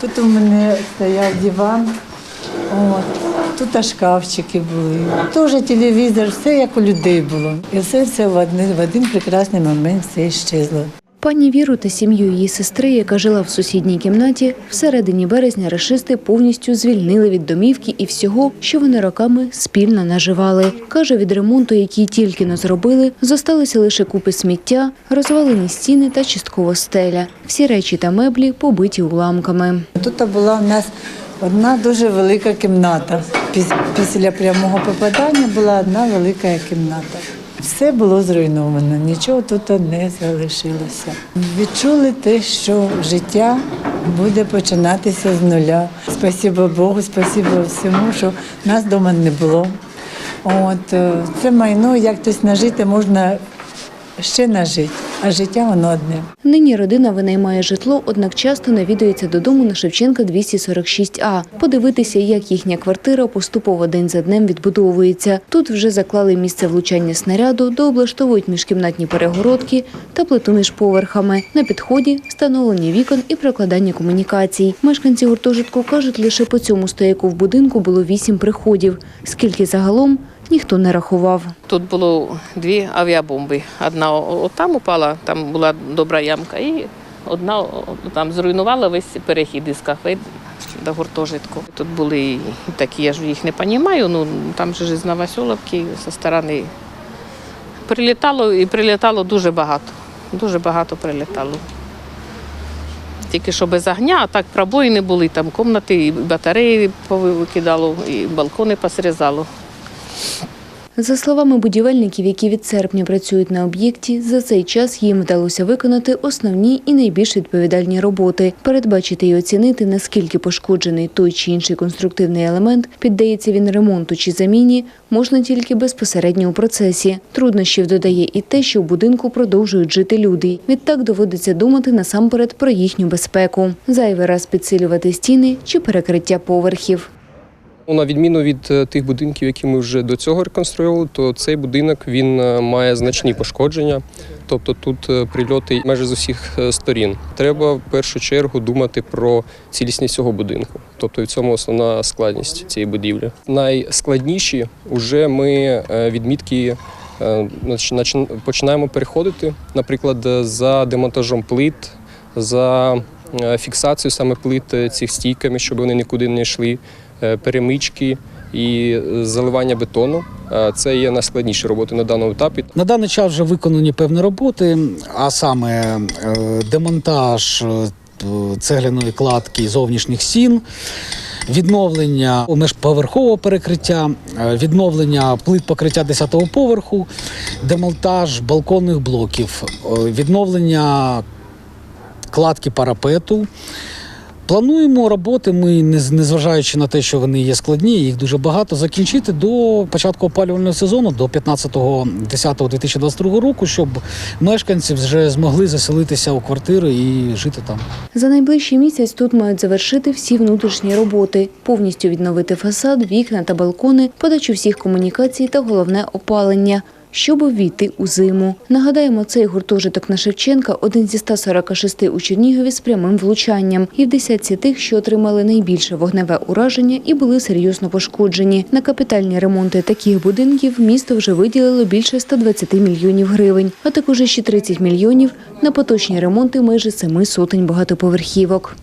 Тут у мене стояв диван, от, тут шкафчики були. Теж телевізор, все як у людей було. І все це в один, в один прекрасний момент все щезло. Пані Віру та сім'ю її сестри, яка жила в сусідній кімнаті, всередині березня рашисти повністю звільнили від домівки і всього, що вони роками спільно наживали. Каже, від ремонту, який тільки не зробили, зосталися лише купи сміття, розвалені стіни та частково стеля. Всі речі та меблі побиті уламками. Тут була в нас одна дуже велика кімната. Піс- Після прямого попадання була одна велика кімната. Все було зруйновано, нічого тут не залишилося. Відчули те, що життя буде починатися з нуля. Спасибо Богу, спасибо всьому, що нас вдома не було. От е, це майно, як хтось нажити, можна ще нажити, а життя воно одне. Нині родина винаймає житло, однак часто навідується додому на Шевченка 246А. Подивитися, як їхня квартира поступово день за днем відбудовується. Тут вже заклали місце влучання снаряду, дооблаштовують міжкімнатні перегородки та плиту між поверхами. На підході встановлення вікон і прокладання комунікацій. Мешканці гуртожитку кажуть, лише по цьому стояку в будинку було вісім приходів. Скільки загалом ніхто не рахував. Тут було дві авіабомби. Одна там упала, там була добра ямка, і одна там зруйнувала весь перехід із кафе до гуртожитку. Тут були такі, я ж їх не розумію, ну там же з Новоселовки зі сторони прилітало і прилітало дуже багато. Дуже багато прилітало. Тільки що без огня, а так пробоїни були, там кімнати, і батареї повикидало, і балкони посрізало. За словами будівельників, які від серпня працюють на об'єкті, за цей час їм вдалося виконати основні і найбільш відповідальні роботи, передбачити і оцінити, наскільки пошкоджений той чи інший конструктивний елемент, піддається він ремонту чи заміні, можна тільки безпосередньо у процесі. Труднощів додає і те, що в будинку продовжують жити люди. Відтак доводиться думати насамперед про їхню безпеку, зайвий раз підсилювати стіни чи перекриття поверхів. Ну, На відміну від е, тих будинків, які ми вже до цього реконструювали, то цей будинок він е, має значні пошкодження. Тобто тут е, прильоти майже з усіх сторін. Треба в першу чергу думати про цілісність цього будинку. Тобто в цьому основна складність цієї будівлі. Найскладніші вже ми відмітки починаємо переходити, наприклад, за демонтажом плит, за фіксацією саме плит цих стійками, щоб вони нікуди не йшли перемички і е, заливання бетону. Е, Це є найскладніші роботи на даному етапі. На даний час вже виконані певні роботи, а саме е, демонтаж е, цегляної кладки зовнішніх стін, відновлення міжповерхового перекриття, е, відновлення плит покриття 10-го поверху, демонтаж балконних блоків, е, відновлення кладки парапету. Плануємо роботи. Ми, не- незважаючи на те, що вони є складні, їх дуже багато, закінчити до початку опалювального сезону, до 15.10.2022 року, щоб мешканці вже змогли заселитися у квартири і жити там. За найближчий місяць тут мають завершити всі внутрішні роботи, повністю відновити фасад, вікна та балкони, подачу всіх комунікацій та головне опалення. Щоб ввійти у зиму. Нагадаємо, цей гуртожиток на Шевченка один зі 146 у Чернігові з прямим влучанням і в десятці тих, що отримали найбільше вогневе ураження і були серйозно пошкоджені. На капітальні ремонти таких будинків місто вже виділило більше 120 мільйонів гривень, а також ще 30 мільйонів на поточні ремонти майже семи сотень багатоповерхівок.